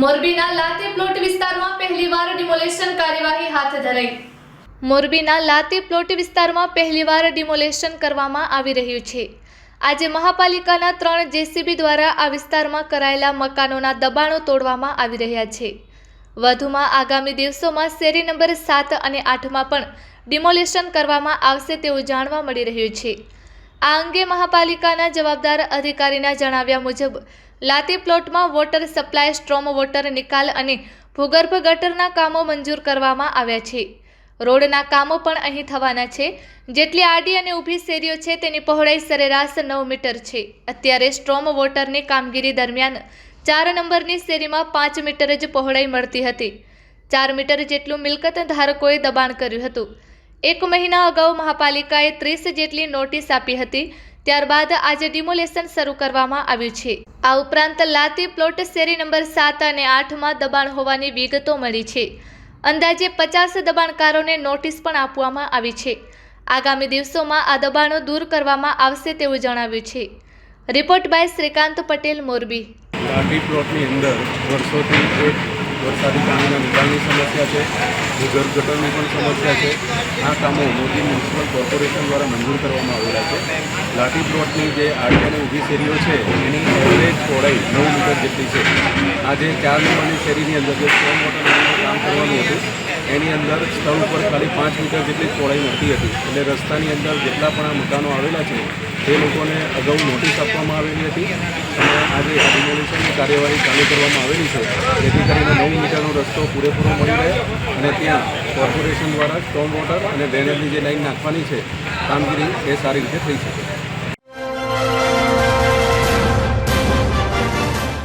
મોરબીના લાતી પ્લોટ વિસ્તારમાં પહેલીવાર ડિમોલેશન કાર્યવાહી હાથ ધરાઈ. મોરબીના લાતી પ્લોટ વિસ્તારમાં પહેલીવાર ડિમોલેશન કરવામાં આવી રહ્યું છે. આજે મહાપાલિકાના ત્રણ જેસીબી દ્વારા આ વિસ્તારમાં કરાયેલા મકાનોના દબાણો તોડવામાં આવી રહ્યા છે. વધુમાં આગામી દિવસોમાં શેરી નંબર સાત અને આઠમાં પણ ડિમોલેશન કરવામાં આવશે તેવું જાણવા મળી રહ્યું છે. આ અંગે મહાપાલિકાના જવાબદાર અધિકારીના જણાવ્યા મુજબ, લાતી પ્લોટમાં વોટર સપ્લાય, સ્ટ્રોમ વોટર નિકાલ અને ભૂગર્ભ ગટરના કામો મંજૂર કરવામાં આવ્યા છે. રોડના કામો પણ અહીં થવાના છે. જેટલી આડી અને ઊભી શેરીઓ છે, તેની પહોળાઈ સરેરાશ નવ મીટર છે. અત્યારે સ્ટ્રોમ વોટરની કામગીરી દરમિયાન ચાર નંબરની શેરીમાં પાંચ મીટર જ પહોળાઈ મળતી હતી. ચાર મીટર જેટલું મિલકત ધારકોએ દબાણ કર્યું હતું. એક મહિના અગાઉ મહાપાલિકાએ ત્રીસ જેટલી નોટિસ આપી હતી, ત્યારબાદ આજે ડિમોલેશન શરૂ કરવામાં આવ્યું છે. આ ઉપરાંત લાતી પ્લોટ શેરી નંબર સાત અને આઠમાં દબાણ હોવાની વિગતો મળી છે. અંદાજે પચાસ દબાણકારોને નોટિસ પણ આપવામાં આવી છે. આગામી દિવસોમાં આ દબાણો દૂર કરવામાં આવશે તેવું જણાવ્યું છે. Report by Shrikant Patel Morbi. લાઠી પ્લોટની અંદર વર્ષોથી એક વરસાદી પાણીના નિકાલની સમસ્યા છે, ભૂગર્ભ ગટરની પણ સમસ્યા છે. આ કામો મોદી મ્યુનિસિપલ કોર્પોરેશન દ્વારા મંજૂર કરવામાં આવેલા છે. લાઠી પ્લોટની જે આડી ઊભી શેરીઓ છે, એની એવરેજ પહોળાઈ નવ મીટર જેટલી છે. આ જે ચાર નંબરની શેરીની અંદર જે સ્ટોમ વોટર કરવાનું હતું. એની અંદર સ્થળ ઉપર ખાલી પાંચ મીટર જેટલી પહોળાઈ મળતી હતી. એટલે રસ્તાની અંદર જેટલા પણ આ મકાનો આવેલા છે, તે લોકોને અગાઉ નોટિસ આપવામાં આવેલી હતી. અને આજે આ કાર્યવાહી ચાલુ કરવામાં આવેલી છે. જેથી કરીને નવ મીટરનો રસ્તો પૂરેપૂરો મળી રહે અને ત્યાં કોર્પોરેશન દ્વારા સ્ટોમ વોટર અને ડ્રેનેજની જે લાઈન નાખવાની છે, કામગીરી એ સારી રીતે થઈ શકે.